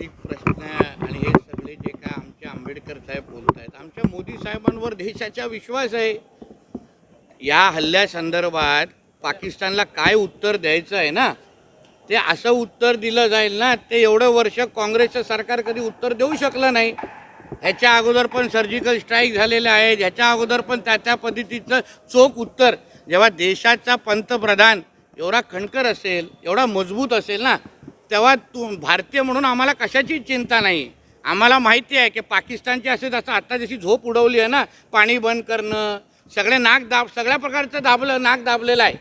वैयक्तिक प्रश्न आणि हे सगळे जे काय आमचे आंबेडकर साहेब बोलत आहेत आमच्या मोदी साहेबांवर देशाचा विश्वास आहे. या हल्ल्यासंदर्भात पाकिस्तानला काय उत्तर द्यायचं आहे ना? ते असं उत्तर दिलं जाईल ना ते एवढं वर्ष काँग्रेसचं सरकार कधी उत्तर देऊ शकलं नाही. ह्याच्या अगोदर पण सर्जिकल स्ट्राईक झालेले आहे ह्याच्या अगोदर पण त्या त्या पद्धतीचं चोख उत्तर. जेव्हा देशाचा पंतप्रधान एवढा खणकर असेल एवढा मजबूत असेल ना तेव्हा तू भारतीय म्हणून आम्हाला कशाची चिंता नाही? आम्हाला माहिती आहे की पाकिस्तानची असे जसं आता जशी झोप उडवली आहे ना पाणी बंद करणं सगळे नाक दाब सगळ्या प्रकारचं दाबलं नाक दाबलेलं आहे.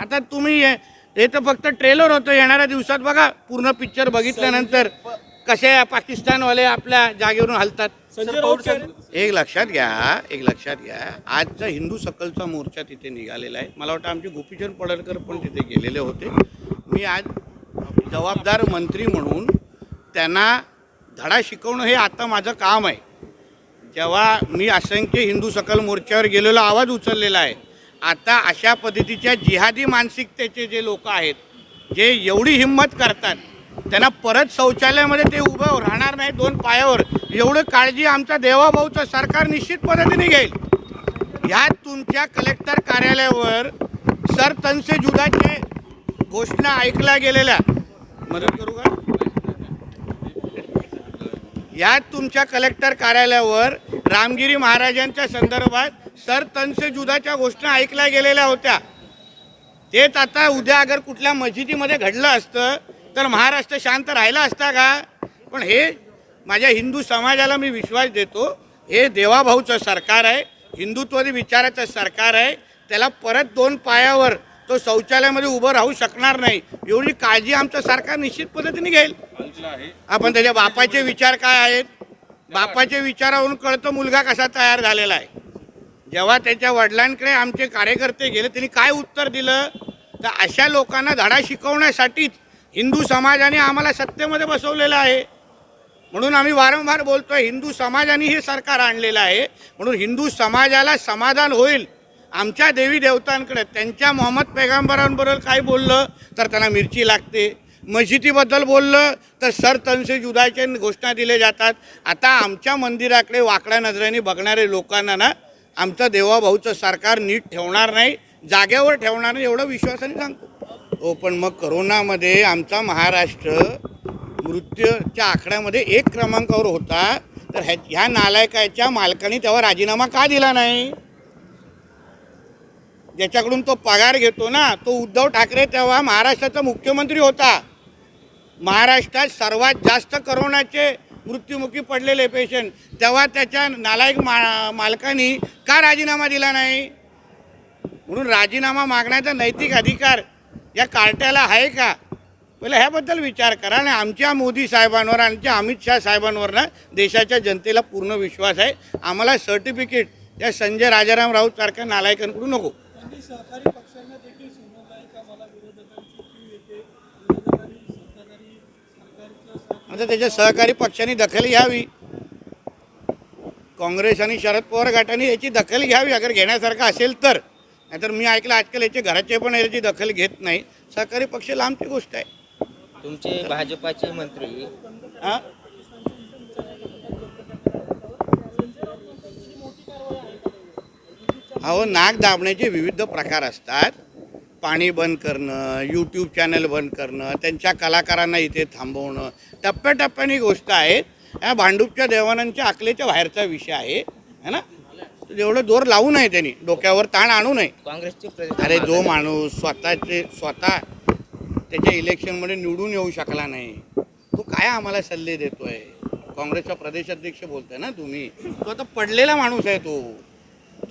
आता तुम्ही हे हे तर फक्त ट्रेलर होतं येणाऱ्या दिवसात बघा पूर्ण पिक्चर बघितल्यानंतर कसे पाकिस्तानवाले आपल्या जागेवरून हलतात. एक लक्षात घ्या एक लक्षात घ्या. आजचा हिंदू सकलचा मोर्चा तिथे निघालेला आहे. मला वाटतं आमचे गोपीचंद पडळकर पण तिथे गेलेले होते. मी आज जबाबदार मंत्री म्हणून त्यांना धडा शिकवणं हे आता माझं काम आहे. जेव्हा मी असंख्य हिंदू सकल मोर्चावर गेलेलो आवाज उचललेला आहे. आता अशा पद्धतीच्या जिहादी मानसिकतेचे जे लोक आहेत जे एवढी हिंमत करतात त्यांना परत शौचालयामध्ये ते उभं राहणार नाही दोन पायावर एवढं काळजी आमचा देवाभाऊचं सरकार निश्चित पद्धतीने घेईल. ह्या तुमच्या कलेक्टर कार्यालयावर सरतनसे जुदाचे घोषणा ऐकल्या गेलेल्या मदत करू का? यात तुमच्या कलेक्टर कार्यालयावर रामगिरी महाराजांच्या संदर्भात सर तनसे जुदाच्या घोषणा ऐकल्या गेलेल्या होत्या. तेच आता उद्या अगर कुठल्या मस्जिदीमध्ये घडलं असतं तर महाराष्ट्र शांत राहिला असता का? पण हे माझ्या हिंदू समाजाला मी विश्वास देतो हे देवाभाऊचं सरकार आहे हिंदुत्ववादी विचाराचं सरकार आहे त्याला परत दोन पायावर तो शौचालयामध्ये उभं राहू शकणार नाही. एवढी काळजी आमचं सरकार निश्चित पद्धतीने घेईल. आपण त्याच्या बापाचे विचार काय आहेत? बापाच्या विचारावरून कळतं मुलगा कसा तयार झालेला आहे. जेव्हा त्याच्या वडिलांकडे आमचे कार्यकर्ते गेले त्यांनी काय उत्तर दिलं? तर अशा लोकांना धडा शिकवण्यासाठीच हिंदू समाजाने आम्हाला सत्तेमध्ये बसवलेलं आहे. म्हणून आम्ही वारंवार बोलतोय हिंदू समाजाने हे सरकार आणलेलं आहे. म्हणून हिंदू समाजाला समाधान होईल. आमच्या देवी देवतांकडे त्यांच्या मोहम्मद पैगंबरांबरोबर काय बोललं तर त्यांना मिरची लागते. मशिदीबद्दल बोललं तर सर तनसे जुदाच्या घोषणा दिले जातात. आता आमच्या मंदिराकडे वाकड्या नजरेने बघणारे लोकांना ना आमचं देवाभाऊचं सरकार नीट ठेवणार नाही जागेवर ठेवणार नाही एवढं विश्वासाने सांगतो. हो पण मग करोनामध्ये आमचा महाराष्ट्र मृत्यूच्या आकड्यामध्ये एक क्रमांकावर होता. तर ह्या ह्या नालायकाच्या मालकाने तेव्हा राजीनामा का दिला नाही? ज्याच्याकडून तो पगार घेतो ना तो उद्धव ठाकरे तेव्हा महाराष्ट्राचा मुख्यमंत्री होता. महाराष्ट्रात सर्वात जास्त करोनाचे मृत्युमुखी पडलेले पेशंट तेव्हा त्याच्या नालायक मा मालकानी का राजीनामा दिला नाही? म्हणून राजीनामा मागण्याचा नैतिक अधिकार या कार्ट्याला आहे का? पहिलं ह्याबद्दल विचार करा. आणि आमच्या मोदी साहेबांवर आमच्या अमित शाह साहेबांवर ना देशाच्या जनतेला पूर्ण विश्वास आहे. आम्हाला सर्टिफिकेट या संजय राजाराम राऊत सारख्या नालायकांकडून नको. सहकारी पक्षांना देखील आहे का? मला विरोधकांची कीव येते. विरोधकांनी सत्ताधारी सरकारचं सहकार्य आता त्याच्या सहकारी पक्षांनी दखल घ्यावी. काँग्रेस आणि शरद पवार गटाने याची दखल घ्यावी. अगर घेण्यासारखं असेल तर. नाहीतर मी ऐकलं आजकाल याचे घराचे पण याची दखल घेत नाही. सहकारी पक्ष लांबची गोष्ट आहे. तुमचे भाजपाचे मंत्री हां? अहो नाक दाबण्याचे विविध प्रकार असतात. पाणी बंद करणं यूट्यूब चॅनल बंद करणं त्यांच्या कलाकारांना इथे थांबवणं टप्प्याटप्प्याने गोष्ट आहेत. या भांडूपच्या देवानांच्या आकलेच्या बाहेरचा विषय आहे है ना? एवढं जोर लावू नये त्यांनी डोक्यावर ताण आणू नये. काँग्रेसचे अरे जो माणूस स्वतःचे स्वतः त्याच्या इलेक्शनमध्ये निवडून येऊ शकला नाही तो काय आम्हाला सल्ले देतोय? काँग्रेसचा प्रदेशाध्यक्ष बोलताय ना तुम्ही. तो आता पडलेला माणूस आहे तो.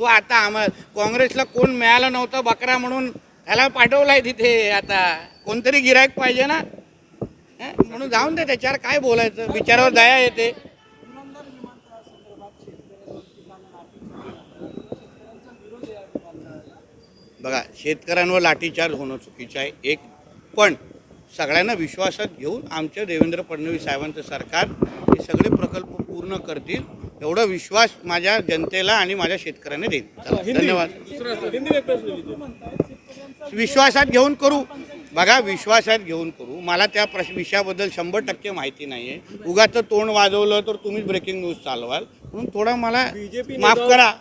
तो आता आम्हाला काँग्रेसला कोण मिळालं नव्हतं बकरा म्हणून त्याला पाठवलाय तिथे आता. कोणतरी गिरायक पाहिजे ना? हं? म्हणून जाऊन दे त्याच्यावर काय बोलायचं? विचारावर दया येते. बघा शेतकऱ्यांवर लाठीचार्ज होणं चुकीचं आहे. एक पण सगळ्यांना विश्वासात घेऊन आमच्या देवेंद्र फडणवीस साहेबांचं सरकार हे सगळे प्रकल्प पूर्ण करतील. एवढा विश्वास माझ्या जनतेला आणि माझ्या शेतकऱ्यांनी देईल चला, धन्यवाद. विश्वासात घेऊन करू. बघा विश्वासात घेऊन करू. मला त्या प्रश्न विषयाबद्दल शंभर टक्के माहिती नाही आहे उगाच तोंड वाजवलं तर तुम्हीच ब्रेकिंग न्यूज चालवाल. म्हणून थोडं मला माफ करा.